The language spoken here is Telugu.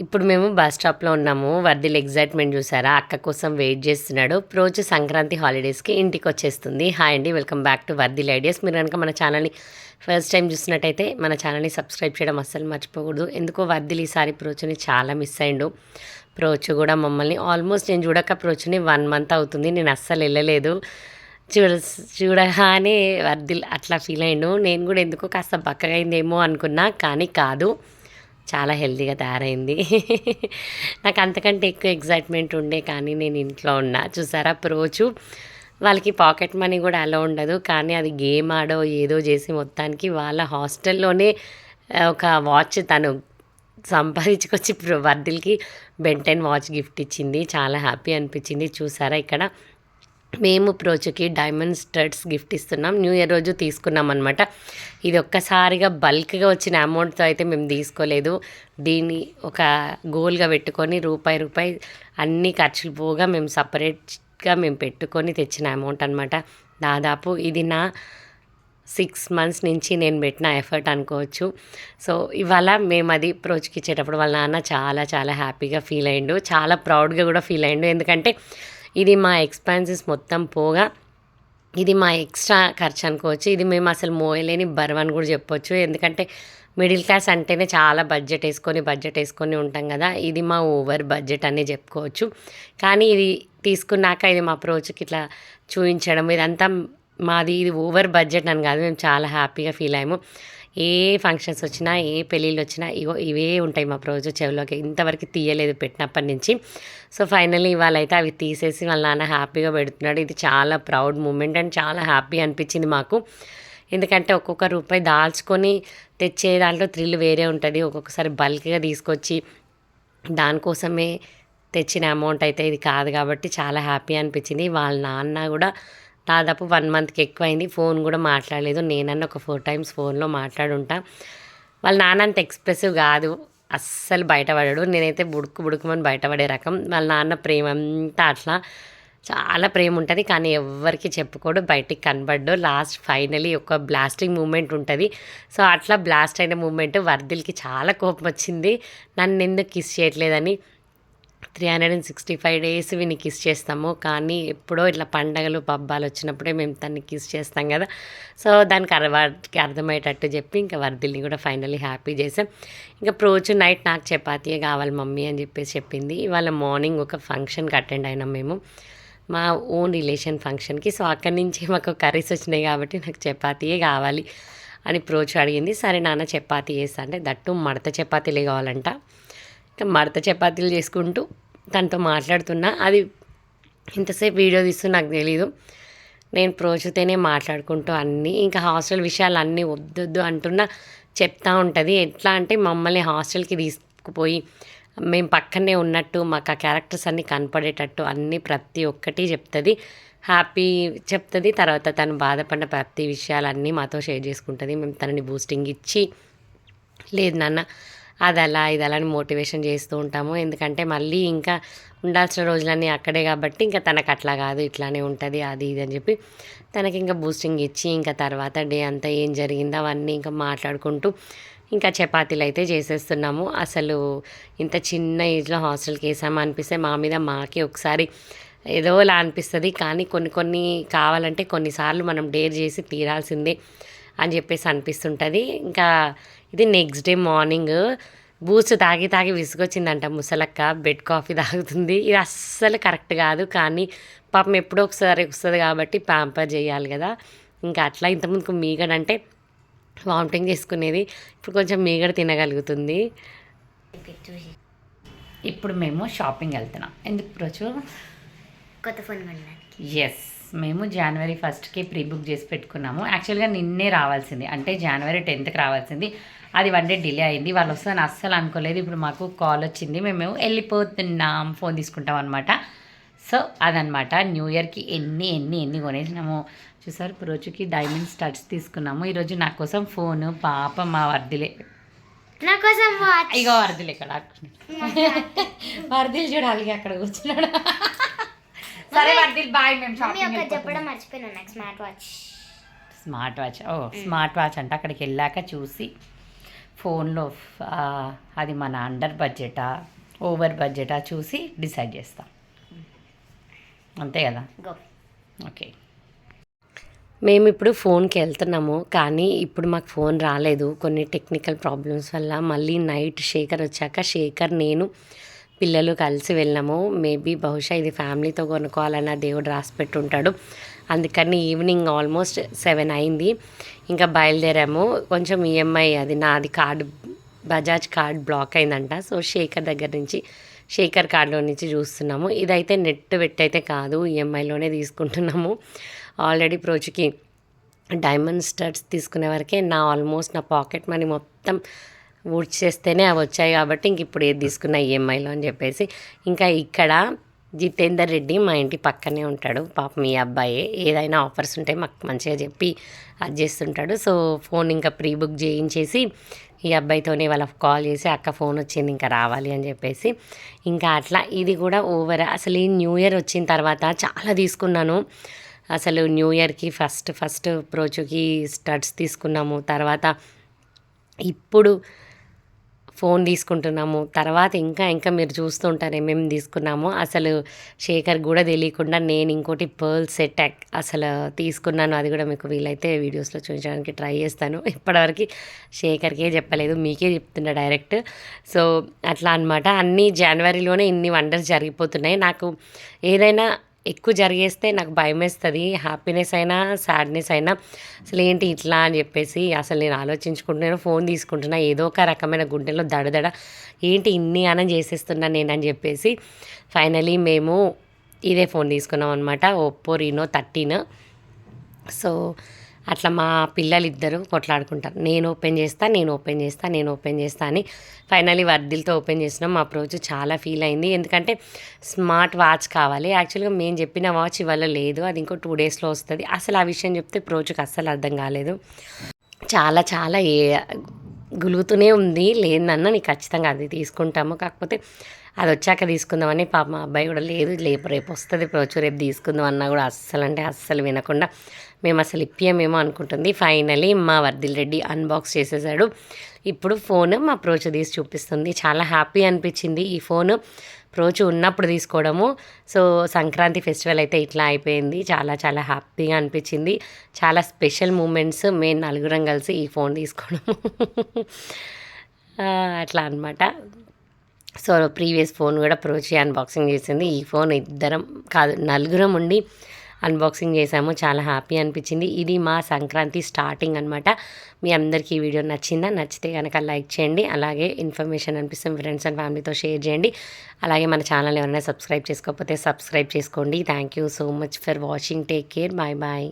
ఇప్పుడు మేము బస్ స్టాప్లో ఉన్నాము. వర్దిల్ ఎగ్జైట్మెంట్ చూసారా? అక్క కోసం వెయిట్ చేస్తున్నాడు. రోజు సంక్రాంతి హాలిడేస్కి ఇంటికి వచ్చేస్తుంది. హాయ్ అండి welcome back to Vardhil ideas మీరు కనుక మన ఛానల్ని ఫస్ట్ టైం చూసినట్టయితే మన ఛానల్ని సబ్స్క్రైబ్ చేయడం అస్సలు మర్చిపోకూడదు. ఎందుకో వర్దిల్ ఈసారి ప్రోచుని చాలా మిస్ అయిండు ప్రోచు కూడా మమ్మల్ని ఆల్మోస్ట్ నేను చూడక ప్రోచుని వన్ మంత్ అవుతుంది. నేను అస్సలు వెళ్ళలేదు. చూడ చూడగానే వర్దిల్ అట్లా ఫీల్ అయ్యిండు. నేను కూడా ఎందుకో కాస్త బక్కగా అయిందేమో అనుకున్నా కానీ కాదు. చాలా హెల్తీగా తయారైంది. నాకు అంతకంటే ఎక్కువ ఎగ్జైట్మెంట్ ఉండే కానీ నేను ఇంట్లో ఉన్నా. చూసారా? రోజు వాళ్ళకి పాకెట్ మనీ కూడా అలా ఉండదు. కానీ అది గేమ్ ఆడో ఏదో చేసి మొత్తానికి వాళ్ళ హాస్టల్లోనే ఒక వాచ్ తను సంపాదించుకొచ్చి వర్ధిల్కి వర్దిల్కి బెంటెన్ వాచ్ గిఫ్ట్ ఇచ్చింది. చాలా హ్యాపీ అనిపించింది. చూసారా ఇక్కడ? మేము ప్రోచుకి డైమండ్ స్టడ్స్ గిఫ్ట్ ఇస్తున్నాం. న్యూ ఇయర్ రోజు తీసుకున్నాం అనమాట ఇది ఒక్కసారిగా బల్క్గా వచ్చిన అమౌంట్తో అయితే మేము తీసుకోలేదు. దీన్ని ఒక గోల్గా పెట్టుకొని రూపాయి రూపాయి అన్ని ఖర్చులు పోగా మేము సపరేట్గా మేము పెట్టుకొని తెచ్చిన అమౌంట్ అనమాట దాదాపు ఇది నా సిక్స్ మంత్స్ నుంచి నేను పెట్టిన ఎఫర్ట్ అనుకోవచ్చు. సో ఇవాళ మేము అది ప్రోచ్కి ఇచ్చేటప్పుడు వాళ్ళ నాన్న చాలా చాలా హ్యాపీగా ఫీల్ అయ్యిండు. చాలా ప్రౌడ్గా కూడా ఫీల్ అయ్యిండు. ఎందుకంటే ఇది మా ఎక్స్పెన్సెస్ మొత్తం పోగా ఇది మా ఎక్స్ట్రా ఖర్చు అనుకోవచ్చు ఇది మేము అసలు మోయలేని బరువు అని కూడా చెప్పొచ్చు. ఎందుకంటే మిడిల్ క్లాస్ అంటేనే చాలా బడ్జెట్ వేసుకొని బడ్జెట్ వేసుకొని ఉంటాం కదా. ఇది మా ఓవర్ బడ్జెట్ అనే చెప్పుకోవచ్చు. కానీ ఇది తీసుకున్నాక ఇది మా ప్రోచ్కి ఇట్లా చూపించడం ఇదంతా మాది ఇది ఓవర్ బడ్జెట్ అని కాదు. మేము చాలా హ్యాపీగా ఫీల్ అయ్యాము. ఏ ఫంక్షన్స్ వచ్చినా ఏ పెళ్ళిళ్ళు వచ్చినా ఇగో ఇవే ఉంటాయి మా రోజు చెవిలోకి. ఇంతవరకు తీయలేదు పెట్టినప్పటి నుంచి. సో ఫైనల్లీ ఇవాళ అయితే అవి తీసేసి వాళ్ళ నాన్న హ్యాపీగా పెడుతున్నాడు. ఇది చాలా ప్రౌడ్ మూమెంట్ అండ్ చాలా హ్యాపీ అనిపించింది మాకు. ఎందుకంటే ఒక్కొక్క రూపాయి దాల్చుకొని తెచ్చే దాంట్లో థ్రిల్ వేరే ఉంటుంది. ఒక్కొక్కసారి బల్క్గా తీసుకొచ్చి దానికోసమే తెచ్చిన అమౌంట్ అయితే ఇది కాదు కాబట్టి చాలా హ్యాపీ అనిపించింది. వాళ్ళ నాన్న కూడా దాదాపు వన్ మంత్కి ఎక్కువైంది. ఫోన్ కూడా మాట్లాడలేదు. నేనన్న ఒక ఫోర్ టైమ్స్ ఫోన్లో మాట్లాడుంటా. వాళ్ళ నాన్న అంత ఎక్స్ప్రెసివ్ కాదు. అస్సలు బయటపడాడు. నేనైతే బుడుకు బుడుకుమని బయటపడే రకం. వాళ్ళ నాన్న ప్రేమ అంతా అట్లా. చాలా ప్రేమ ఉంటుంది. కానీ ఎవరికి చెప్పుకోడు. బయటికి కనబడ్డు. లాస్ట్ ఫైనలీ ఒక బ్లాస్టింగ్ మూమెంట్ ఉంటుంది. సో అట్లా బ్లాస్ట్ అయిన మూమెంట్ వర్దిల్కి చాలా కోపం వచ్చింది నన్ను ఎందుకు కిస్ చేయట్లేదని. Three hundred and sixty five days వీని కిస్ చేస్తాము. కానీ ఎప్పుడో ఇట్లా పండగలు పబ్బాలు వచ్చినప్పుడే మేము తన్ని కిస్ చేస్తాం కదా. సో దానికి అర వాటికి అర్థమయ్యేటట్టు చెప్పి ఇంకా వర్దిల్ని కూడా ఫైనల్లీ హ్యాపీ చేసాం ఇంకా రోజు నైట్ నాకు చపాతీయే కావాలి మమ్మీ అని చెప్పేసి చెప్పింది. ఇవాళ మార్నింగ్ ఒక ఫంక్షన్కి అటెండ్ అయినాం మేము. మా ఓన్ రిలేషన్ ఫంక్షన్కి సో అక్కడి నుంచి మాకు కర్రీస్ వచ్చినాయి కాబట్టి నాకు చపాతీయే కావాలి అని ప్రోచు అడిగింది. సరే నాన్న చపాతీ చేస్తా అంటే దట్టు మడత చపాతీలే కావాలంట. మడత చపాతీలు చేసుకుంటూ తనతో మాట్లాడుతున్నా. అది ఇంతసేపు వీడియో తీస్తూ నాకు తెలీదు. నేను ప్రోచుతేనే మాట్లాడుకుంటూ అన్నీ ఇంకా హాస్టల్ విషయాలు అన్నీ వద్దొద్దు అంటున్నా. చెప్తా ఉంటుంది. ఎట్లా అంటే మమ్మల్ని హాస్టల్కి తీసుకుపోయి మేము పక్కనే ఉన్నట్టు మాకు ఆ క్యారెక్టర్స్ అన్నీ కనపడేటట్టు అన్నీ ప్రతి ఒక్కటి చెప్తుంది. హ్యాపీ చెప్తుంది. తర్వాత తను బాధపడిన ప్రతి విషయాలన్నీ మాతో షేర్ చేసుకుంటుంది. మేము తనని బూస్టింగ్ ఇచ్చి లేదు నాన్న అది అలా ఇది అలా అని మోటివేషన్ చేస్తూ ఉంటాము. ఎందుకంటే మళ్ళీ ఇంకా ఉండాల్సిన రోజులన్నీ అక్కడే కాబట్టి ఇంకా తనకు అట్లా కాదు ఇట్లానే ఉంటుంది అది ఇది అని చెప్పి తనకి ఇంకా బూస్టింగ్ ఇచ్చి ఇంకా తర్వాత డే అంతా ఏం జరిగిందో అవన్నీ ఇంకా మాట్లాడుకుంటూ ఇంకా చపాతీలు అయితే చేసేస్తున్నాము. అసలు ఇంత చిన్న ఏజ్లో హాస్టల్కి వేసామా అనిపిస్తే మా మీద మాకే ఒకసారి ఏదోలా అనిపిస్తుంది. కానీ కొన్ని కొన్ని కావాలంటే కొన్నిసార్లు మనం డేర్ చేసి తీరాల్సిందే అని చెప్పేసి అనిపిస్తుంటుంది. ఇంకా ఇది నెక్స్ట్ డే మార్నింగ్ బూస్ట్ తాగి తాగి విసుగొచ్చిందంట ముసలక్క. బెడ్ కాఫీ తాగుతుంది. ఇది అస్సలు కరెక్ట్ కాదు. కానీ పాపం ఎప్పుడో ఒకసారి వస్తుంది కాబట్టి ప్యాంపర్ చేయాలి కదా. ఇంకా అట్లా ఇంతకుముందుకు మీగడ అంటే వామిటింగ్ చేసుకునేది ఇప్పుడు కొంచెం మీగడ తినగలుగుతుంది. ఇప్పుడు మేము షాపింగ్ వెళ్తున్నాం. ఎందుకు ప్రచు కొత్త ఫోన్ ఎస్ మేము జనవరి ఫస్ట్కి ప్రీ బుక్ చేసి పెట్టుకున్నాము. యాక్చువల్గా నిన్నే రావాల్సింది. అంటే జనవరి టెన్త్కి రావాల్సింది. అది వన్ డే డిలే అయింది. వాళ్ళు వస్తుందని అస్సలు అనుకోలేదు. ఇప్పుడు మాకు కాల్ వచ్చింది. మేము వెళ్ళిపోతున్నాం. ఫోన్ తీసుకుంటాం అనమాట సో అదనమాట న్యూ ఇయర్కి ఎన్ని ఎన్ని ఎన్ని కొనేసినాము. చూసారు? రోజుకి డైమండ్ స్టడ్స్ తీసుకున్నాము. ఈరోజు నా కోసం ఫోన్. పాప మా వర్దిలే. నా కోసం ఇగో వరదలు ఇక్కడ. వరదలు చూడాలి అక్కడ కూర్చున్నాడు. సరే వరదలు బాయ్. మేము షాపింగ్ చెప్పడం మర్చిపోయినా స్మార్ట్ వాచ్. Smart watch. ఓ స్మార్ట్ వాచ్ అంటే అక్కడికి వెళ్ళాక చూసి ఫోన్లో ఆ, అది మన అండర్ బడ్జెటా ఓవర్ బడ్జెటా చూసి డిసైడ్ చేస్తాం. అంతే కదా? గో. ఓకే. మేము ఇప్పుడు ఫోన్కి వెళ్తున్నాము కానీ ఇప్పుడు మాకు ఫోన్ రాలేదు. కొన్ని టెక్నికల్ ప్రాబ్లమ్స్ వల్ల మళ్ళీ నైట్ శేఖర్ వచ్చాక శేఖర్ నేను పిల్లలు కలిసి వెళ్ళాము మేబీ బహుశా ఇది ఫ్యామిలీతో కొనుక్కోవాలన్న దేవుడు రాసి పెట్టుంటాడు అందుకని ఈవినింగ్ ఆల్మోస్ట్ సెవెన్ అయింది. ఇంకా బయలుదేరాము. కొంచెం ఈఎంఐ అది నాది కార్డు బజాజ్ కార్డ్ బ్లాక్ అయిందంట. సో శేఖర్ దగ్గర నుంచి శేఖర్ కార్డులో నుంచి చూస్తున్నాము. ఇదైతే నెట్ పెట్టయితే కాదు ఈఎంఐలోనే తీసుకుంటున్నాము. ఆల్రెడీ ప్రోజుకి డైమండ్ స్టడ్స్ తీసుకునే వరకే నా ఆల్మోస్ట్ నా పాకెట్ మనీ మొత్తం ఊడ్చేస్తేనే అవి వచ్చాయి కాబట్టి ఇంక ఇప్పుడు ఏది తీసుకున్నా ఈఎంఐలో అని చెప్పేసి. ఇంకా ఇక్కడ జితేందర్ రెడ్డి మా ఇంటి పక్కనే ఉంటాడు పాప మీ అబ్బాయి. ఏదైనా ఆఫర్స్ ఉంటే మాకు మంచిగా చెప్పి అది చేస్తుంటాడు. సో ఫోన్ ఇంకా ప్రీ బుక్ చేయించేసి ఈ అబ్బాయితోనే వాళ్ళ కాల్ చేసి అక్క ఫోన్ వచ్చింది ఇంకా రావాలి అని చెప్పేసి. ఇంకా అట్లా ఇది కూడా ఓవర్. అసలు ఈ న్యూ ఇయర్ వచ్చిన తర్వాత చాలా తీసుకున్నాను. అసలు న్యూ ఇయర్కి ఫస్ట్ ఫస్ట్ ప్రోచుకి స్టడ్స్ తీసుకున్నాము. తర్వాత ఇప్పుడు ఫోన్ తీసుకుంటున్నాము. తర్వాత ఇంకా ఇంకా మీరు చూస్తుంటారు ఏమేమి తీసుకున్నామో. అసలు శేఖర్ కూడా తెలియకుండా నేను ఇంకోటి పర్ల్ సెట్ అసలు తీసుకున్నాను. అది కూడా మీకు వీలైతే వీడియోస్లో చూపించడానికి ట్రై చేస్తాను. ఇప్పటివరకు శేఖర్కే చెప్పలేదు మీకే చెప్తున్నా డైరెక్ట్. సో అట్లా అనమాట అన్నీ జనవరిలోనే ఇన్ని వండర్స్ జరిగిపోతున్నాయి. నాకు ఏదైనా ఎక్కువ జరిగేస్తే నాకు భయం వేస్తుంది హ్యాపీనెస్ అయినా సాడ్నెస్ అయినా అసలు ఏంటి ఇట్లా? అని చెప్పేసి అసలు నేను ఆలోచించుకుంటున్నాను ఫోన్ తీసుకుంటున్నా ఏదో ఒక రకమైన గుండెలో దడదడ ఏంటి ఇన్ని అనం చేసేస్తున్నా నేను? అని చెప్పేసి ఫైనలీ మేము ఇదే ఫోన్ తీసుకున్నాం అనమాట ఒప్పో రీనో థర్టీన్. సో అట్లా మా పిల్లలు ఇద్దరు కొట్లాడుకుంటారు. నేను ఓపెన్ చేస్తా నేను ఓపెన్ చేస్తా నేను ఓపెన్ చేస్తా అని ఫైనలీ వర్దిలతో ఓపెన్ చేసినాం. మా అప్రోచ్ చాలా ఫీల్ అయింది. ఎందుకంటే స్మార్ట్ వాచ్ కావాలి. యాక్చువల్గా మేము చెప్పిన వాచ్ ఇవాళ లేదు. అది ఇంకో టూ డేస్లో వస్తుంది. అసలు ఆ విషయం చెప్తే ప్రోజుకి అస్సలు అర్థం కాలేదు. చాలా చాలా ఏ గులుగుతూనే ఉంది. లేదన్నా నీకు ఖచ్చితంగా అది తీసుకుంటాము. కాకపోతే అది వచ్చాక తీసుకుందామని పాప మా అబ్బాయి కూడా లేదు లేపు రేపు వస్తుంది ప్రోచు రేపు తీసుకుందాం అన్నా కూడా అస్సలు అంటే అస్సలు వినకుండా మేము అసలు ఇప్పియమేమో అనుకుంటుంది. ఫైనలీ మా వర్దిల్ రెడ్డి అన్బాక్స్ చేసేసాడు. ఇప్పుడు ఫోన్ మా ప్రోచు తీసి చూపిస్తుంది. చాలా హ్యాపీ అనిపించింది ఈ ఫోన్. ప్రోచు ఉన్నప్పుడు తీసుకోవడము. సో సంక్రాంతి ఫెస్టివల్ అయితే ఇట్లా అయిపోయింది. చాలా చాలా హ్యాపీగా అనిపించింది. చాలా స్పెషల్ మూమెంట్స్ మేము నలుగురం కలిసి ఈ ఫోన్ తీసుకోవడము. అట్లా అనమాట సో ప్రీవియస్ ఫోన్ కూడా ప్రోచి అన్బాక్సింగ్ చేసింది. ఈ ఫోన్ ఇద్దరం కాదు నలుగురం ఉండి అన్బాక్సింగ్ చేసాము. చాలా హ్యాపీ అనిపించింది. ఇది మా సంక్రాంతి స్టార్టింగ్ అనమాట మీ అందరికీ ఈ వీడియో నచ్చిందా? నచ్చితే కనుక లైక్ చేయండి. అలాగే ఇన్ఫర్మేషన్ అనిపిస్తుంది ఫ్రెండ్స్ అండ్ ఫ్యామిలీతో షేర్ చేయండి. అలాగే మన ఛానల్ ఎవరైనా సబ్స్క్రైబ్ చేసుకోకపోతే సబ్స్క్రైబ్ చేసుకోండి. Thank you so much for watching take care bye bye